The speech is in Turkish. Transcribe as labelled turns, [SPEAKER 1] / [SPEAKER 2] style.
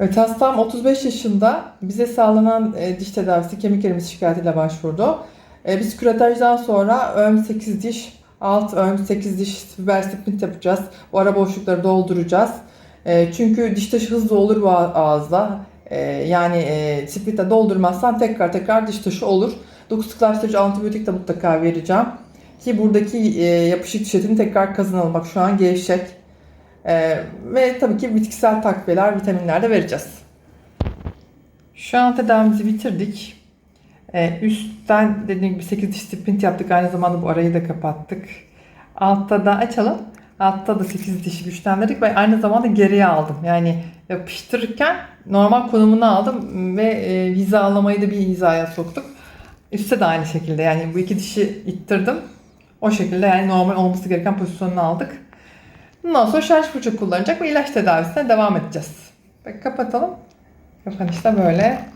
[SPEAKER 1] Evet hastam 35 yaşında bize sağlanan e, diş tedavisi kemik erimesi şikayetiyle başvurdu. E, biz küratajdan sonra ön 8 diş, alt ön 8 diş fiber splint yapacağız. O ara boşlukları dolduracağız. E, çünkü diş taşı hızlı olur bu ağ- ağızda. E, yani e, splintle doldurmazsan tekrar tekrar diş taşı olur. Doku sıklaştırıcı antibiyotik de mutlaka vereceğim. Ki buradaki e, yapışık diş tekrar kazanalım. Bak şu an gevşek. Ee, ve tabii ki bitkisel takviyeler, vitaminler de vereceğiz. Şu an tedavimizi bitirdik. Ee, üstten dediğim gibi 8 diş sprint yaptık. Aynı zamanda bu arayı da kapattık. Altta da açalım. Altta da 8 dişi güçlendirdik ve aynı zamanda geriye aldım. Yani yapıştırırken normal konumunu aldım ve e, hizalamayı da bir hizaya soktuk. Üstte de aynı şekilde yani bu iki dişi ittirdim. O şekilde yani normal olması gereken pozisyonunu aldık. Bundan sonra şarj fırça kullanacak ve ilaç tedavisine devam edeceğiz. Bak kapatalım. Kapanışta böyle.